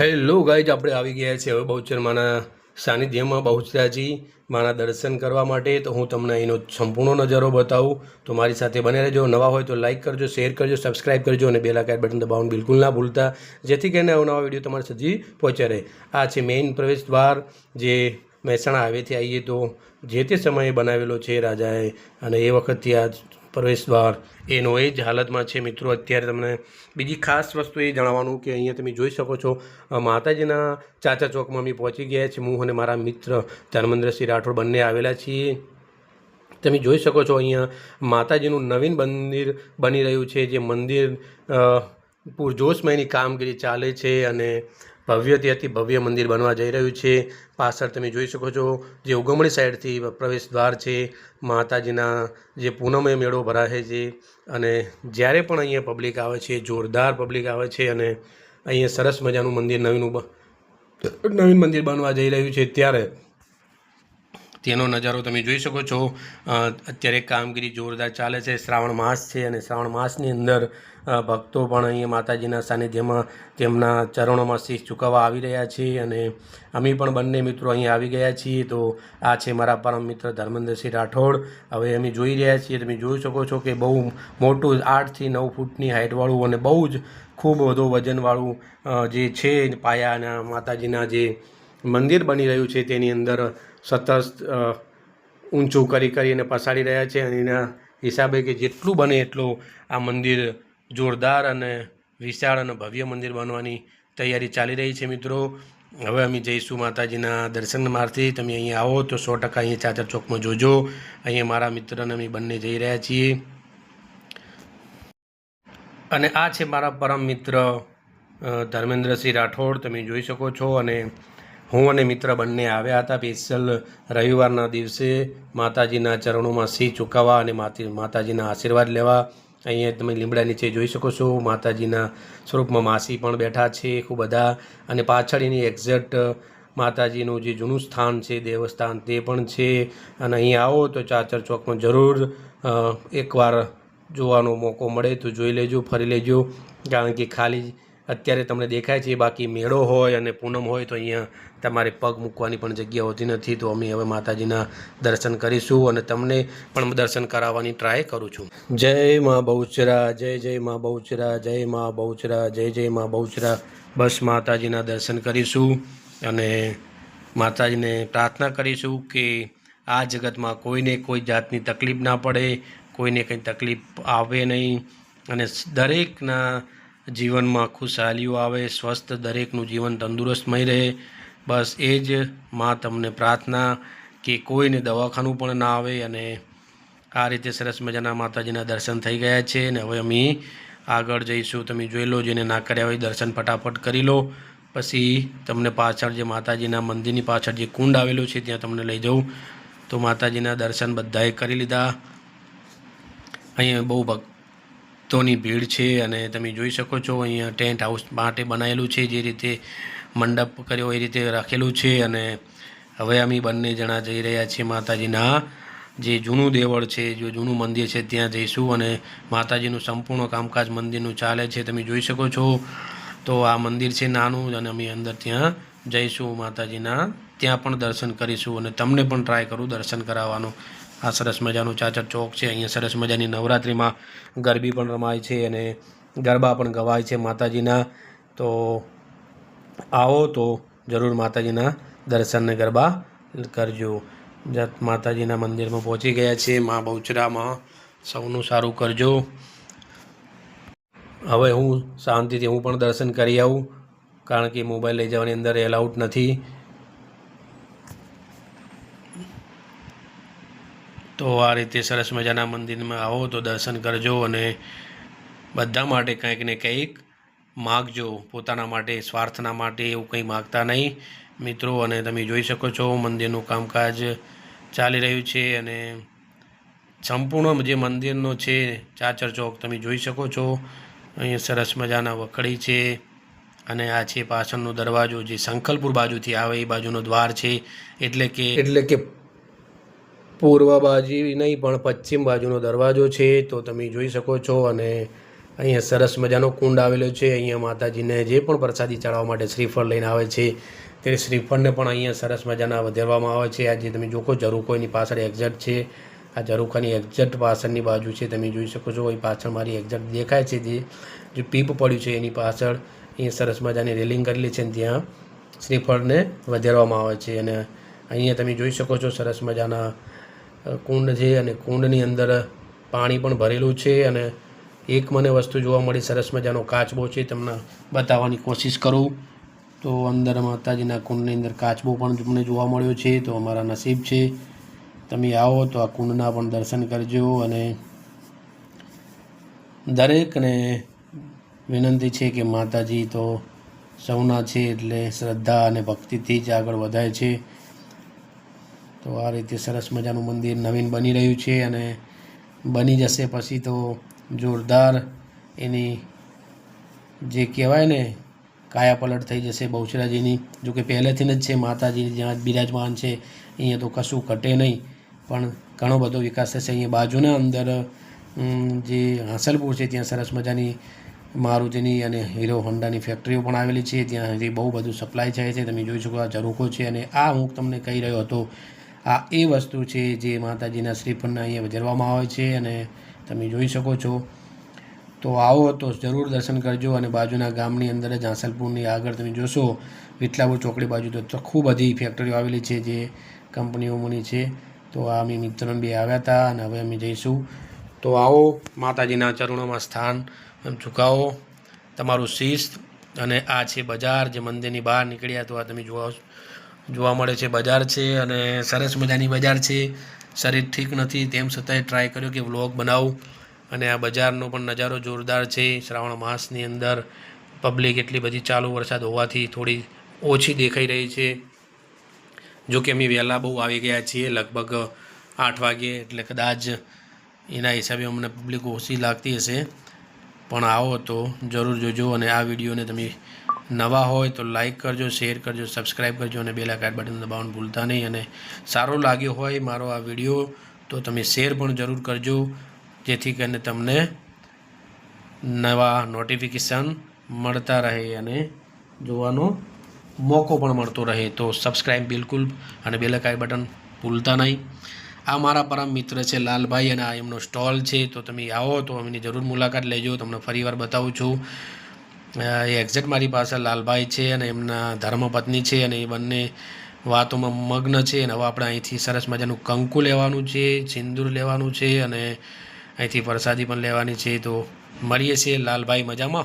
Hello guys આપણે આવી ગયા છે હવે બહુચર માના સાનિધ્યમાં બહુચરાજી માના દર્શન કરવા માટે. તો હું તમને અહીંનો સંપૂર્ણ નજારો બતાવું. તો મારી સાથે બને રહેજો. નવા હોય તો લાઇક કરજો શેર કરજો સબસ્ક્રાઇબ કરજો અને બેલાકાય બટન દબાવવાનું બિલકુલ ના ભૂલતા. જેથી કરીને નવા વીડિયો તમારા સુધી પહોંચ્યા રહે. આ છે મેઇન પ્રવેશ દ્વાર જે મહેસાણા હાઈવેથી આવીએ તો જે તે સમયે બનાવેલો છે રાજાએ. અને એ વખતથી આ પ્રવેશ દ્વાર. એનો એ જ હાલતમાં છે મિત્રો. અત્યારે તમને બીજી ખાસ વસ્તુ એ જણાવવાનું કે અહીંયા તમે જોઈ શકો છો માતાજીના ચાચા ચોકમાં અમે પહોંચી ગયા છીએ. હું અને મારા મિત્ર ધર્મેન્દ્રસિંહ રાઠોડ બંને આવેલા છીએ. તમે જોઈ શકો છો અહીંયા માતાજીનું નવીન મંદિર બની રહ્યું છે, જે મંદિર પૂરજોશમયની કામગીરી ચાલે છે અને ભવ્યથી અતિ ભવ્ય મંદિર બનવા જઈ રહ્યું છે. પાછળ તમે જોઈ શકો છો જે ઉગમણી સાઈડથી પ્રવેશ દ્વાર છે. માતાજીના જે પૂનમે મેળો ભરાય છે અને જ્યારે પણ અહીંયા પબ્લિક આવે છે, જોરદાર પબ્લિક આવે છે અને અહીંયા સરસ મજાનું મંદિર નવીનું નવીન મંદિર બનવા જઈ રહ્યું છે. ત્યારે તેનો નજારો તમે જોઈ શકો છો. અત્યારે કામગીરી જોરદાર ચાલે છે. શ્રાવણ માસ છે અને શ્રાવણ માસની અંદર ભક્તો પણ અહીંયા માતાજીના સાનિધ્યમાં તેમના ચરણોમાં શીખ ચૂકવવા આવી રહ્યા છે અને અમે પણ બંને મિત્રો અહીંયા આવી ગયા છીએ. તો આ છે મારા પરમ મિત્ર ધર્મેન્દ્રસિંહ રાઠોડ. હવે અમે જોઈ રહ્યા છીએ. તમે જોઈ શકો છો કે બહુ મોટું આઠથી નવ ફૂટની હાઇટવાળું અને બહુ જ ખૂબ વધુ વજનવાળું જે છે પાયાના માતાજીના જે મંદિર બની રહ્યું છે તેની અંદર સતત ઊંચું કરી કરી અને પસાડી રહ્યા છે અને એના હિસાબે કે જેટલું બને એટલું આ મંદિર જોરદાર અને વિશાળ અને ભવ્ય મંદિર બનવાની તૈયારી ચાલી રહી છે મિત્રો. હવે અમે જઈશું માતાજીના દર્શન મારથી તમે અહીંયા આવો તો સો ટકા અહીંયા ચાચર ચોકમાં જોજો. અહીંયા મારા મિત્રને અમે બંને જઈ રહ્યા છીએ. અને આ છે મારા પરમ મિત્ર ધર્મેન્દ્રસિંહ રાઠોડ. તમે જોઈ શકો છો અને હું અને મિત્ર બંને આવ્યા હતા સ્પેશિયલ રવિવારના દિવસે માતાજીના ચરણોમાં સિંહ ચૂકવવા અને માતી માતાજીના આશીર્વાદ લેવા. અહીંયા તમે લીમડા નીચે જોઈ શકો છો, માતાજીના સ્વરૂપમાં માસી પણ બેઠા છે ખૂબ બધા. અને પાછળ એની એક્ઝેક્ટ માતાજીનું જે જૂનું સ્થાન છે, દેવસ્થાન તે પણ છે. અને અહીં આવો તો ચાચર ચોકમાં જરૂર એકવાર જોવાનો મોકો મળે તો જોઈ લેજો, ફરી લેજો. કારણ કે ખાલી અત્યારે તમને દેખાય છે, બાકી મેળો હોય અને પૂનમ હોય તો અહીંયા તમારે પગ મૂકવાની પણ જગ્યા હોતી નથી, તો અમે હવે માતાજીના દર્શન કરીશું અને તમને પણ દર્શન કરાવવાની ટ્રાય કરું છું. જય મા બહુચરા, જય જય મા બહુચરા, જય મા બહુચરા, જય જય મા બહુચરા. બસ માતાજીના દર્શન કરીશું અને માતાજીને પ્રાર્થના કરીશું કે આ જગતમાં કોઈને કોઈ જાતની તકલીફ ના પડે, કોઈને કંઈ તકલીફ આવે નહીં અને દરેકના જીવનમાં ખુશહાલીઓ આવે, સ્વસ્થ દરેકનું જીવન તંદુરસ્તમય રહે. બસ એ જ માં તમને પ્રાર્થના કે કોઈને દવાખાનું પણ ના આવે અને આ રીતે સરસ મજાના માતાજીના દર્શન થઈ ગયા છે અને હવે અમે આગળ જઈશું. તમે જોઈ લો, જેને ના કર્યા હોય દર્શન ફટાફટ કરી લો. પછી તમને પાછળ જે માતાજીના મંદિરની પાછળ જે કુંડ આવેલું છે, ત્યાં તમને લઈ જાઉં. તો માતાજીના દર્શન બધાએ કરી લીધા. અહીંયા બહુ ભક્તોની ભીડ છે અને તમે જોઈ શકો છો અહીંયા ટેન્ટ હાઉસ માટે બનાવેલું છે, જે રીતે મંડપ કર્યો એ રીતે રાખેલું છે અને હવે અમે બંને જણા જઈ રહ્યા છીએ માતાજીના જે જૂનું દેવળ છે, જે જૂનું મંદિર છે, ત્યાં જઈશું અને માતાજીનું સંપૂર્ણ કામકાજ મંદિરનું ચાલે છે, તમે જોઈ શકો છો. તો આ મંદિર છે નાનું અને અમે અંદર ત્યાં જઈશું માતાજીના, ત્યાં પણ દર્શન કરીશું અને તમને પણ ટ્રાય કરું દર્શન કરાવવાનું. આ સરસ મજાનું ચાચર ચોક છે. અહીંયા સરસ મજાની નવરાત્રિમાં ગરબી પણ રમાય છે અને ગરબા પણ ગવાય છે માતાજીના. તો આવો તો જરૂર માતાજીના દર્શનને ગરબા કરજો. જત માતાજીના મંદિરમાં પહોંચી ગયા છે મા બહુચરામાં. સૌનું સારું કરજો. હવે હું શાંતિથી હું પણ દર્શન કરી આવું. કારણ કે મોબાઈલ લઈ જવાની અંદર એલાઉડ નથી. તો આ રીતે સરસ મજાના મંદિરમાં આવો તો દર્શન કરજો અને બધા માટે કંઈક ને કંઈક માગજો. પોતાના માટે, સ્વાર્થના માટે એવું કંઈ માગતા નહીં. મિત્રો, અને તમે જોઈ શકો છો, મંદિરનું કામકાજ ચાલી રહ્યું છે અને સંપૂર્ણ જે મંદિરનો છે, ચાચર ચોક તમે જોઈ શકો છો. અહીંયા સરસ મજાના વખડી છે અને આ છે પાછળનો દરવાજો જે સંખલપુર બાજુથી આવે, એ બાજુનો દ્વાર છે. એટલે કે એટલે કે પૂર્વ બાજુ નહીં, પણ પશ્ચિમ બાજુનો દરવાજો છે, તો તમે જોઈ શકો છો અને અહીંયા સરસ મજાનો કુંડ આવેલો છે. અહીંયા માતાજીને જે પણ પ્રસાદી ચડાવવા માટે શ્રીફળ લઈને આવે છે, તે શ્રીફળને પણ અહીંયા સરસ મજાના વધારવામાં આવે છે. આજે તમે જોકો ઝરૂખોની પાછળ એક્ઝેક્ટ છે. આ ઝરૂખાની એક્ઝેક્ટ પાછળની બાજુ છે, તમે જોઈ શકો છો. અહીં પાછળ મારી એક્ઝેક્ટ દેખાય છે, જે જે પીપ પડ્યું છે એની પાછળ. અહીંયા સરસ મજાની રેલિંગ કરેલી છે ત્યાં શ્રીફળને વધારવામાં આવે છે. અને અહીંયા તમે જોઈ શકો છો સરસ મજાના કુંડ છે અને કુંડની અંદર પાણી પણ ભરેલું છે અને એક મને વસ્તુ જોવા મળી, સરસ મજાનો કાચબો છે, તમને બતાવવાની કોશિશ કરું. તો અંદર માતાજીના કુંડની અંદર કાચબો પણ તમને જોવા મળ્યો છે, તો અમારા નસીબ છે. તમે આવો તો આ કુંડના પણ દર્શન કરજો અને દરેકને વિનંતી છે કે માતાજી તો સૌના છે એટલે શ્રદ્ધા અને ભક્તિથી જ આગળ વધાય છે. તો આ રીતે સરસ મજાનું મંદિર નવીન બની રહ્યું છે અને બની જશે પછી તો જોરદાર એની જે કહેવાય ને કાયા પલટ થઈ જશે બહુચરાજીની. જો કે પહેલેથી જ છે માતાજી જ્યાં બિરાજમાન છે, અહીંયા તો કશું ઘટે નહીં. પણ ઘણો બધો વિકાસ થશે. અહીંયા બાજુના અંદર જે હાંસલપુર છે, ત્યાં સરસ મજાની મારુતિની અને હીરો હોન્ડાની ફેક્ટરીઓ પણ આવેલી છે. ત્યાંથી બહુ બધું સપ્લાય થાય છે. તમે જોઈ શકો આ ઝરૂખો છે અને આ હું તમને કહી રહ્યો હતો આ એ વસ્તુ છે જે માતાજીના શ્રીફળના અહીંયા વજરવામાં આવે છે અને તમે જોઈ શકો છો. તો આવો તો જરૂર દર્શન કરજો અને બાજુના ગામની અંદર જ હાંસલપુરની આગળ તમે જોશો વિઠલાપુર ચોકડી બાજુ તો ખૂબ બધી ફેક્ટરીઓ આવેલી છે જે કંપનીઓની છે. તો આ અમે મિત્રો બી આવ્યા હતા અને હવે અમે જઈશું. તો આવો માતાજીના ચરણોમાં સ્થાન ઝુકાવો. તમારું શિસ્ત અને આ છે બજાર, જે મંદિરની બહાર નીકળ્યા તો આ તમે જોવા જોવા મળે છે, બજાર છે અને સરસ મજાની બજાર છે. શરીર ઠીક નથી, તેમ છતાંય ટ્રાય કર્યો કે વ્લોગ બનાવું. અને આ બજારનો પણ નજારો જોરદાર છે. શ્રાવણ માસની અંદર પબ્લિક એટલી બધી ચાલુ વરસાદ હોવાથી થોડી ઓછી દેખાઈ રહી છે. જો કે અમે વહેલા બહુ આવી ગયા છીએ, લગભગ આઠ વાગે એટલે કદાચ એના હિસાબે અમને પબ્લિક ઓછી લાગતી હશે. પણ આવો તો જરૂર જોજો અને આ વિડીયોને તમે નવા હોય તો લાઈક કરજો શેર કરજો સબસ્ક્રાઈબ કરજો અને બેલા આઇકન બટન દબાવવાનું ભૂલતા નહીં. અને સારો લાગ્યો હોય મારો આ વીડિયો તો તમે શેર પણ જરૂર કરજો, જેથી કરીને તમને નવા નોટિફિકેશન મળતા રહે અને જોવાનો મોકો પણ મળતો રહે. તો સબસ્ક્રાઈબ બિલકુલ અને બેલા આઇકન બટન ભૂલતા નહીં. આ મારા પરમ મિત્ર છે લાલભાઈ અને આ એમનો સ્ટોલ છે. તો તમે આવો, તો એમની જરૂર મુલાકાત લેજો. તમને ફરીવાર બતાવું છું. એક્ઝેક્ટ મારી પાસે લાલભાઈ છે અને એમના ધર્મપત્ની છે અને એ બંને વાતોમાં મગ્ન છે અને હવે આપણે અહીંથી સરસ મજાનું કંકુ લેવાનું છે, સિંદૂર લેવાનું છે અને અહીંથી પ્રસાદી પણ લેવાની છે. તો મળીએ છીએ. લાલભાઈ, મજામાં?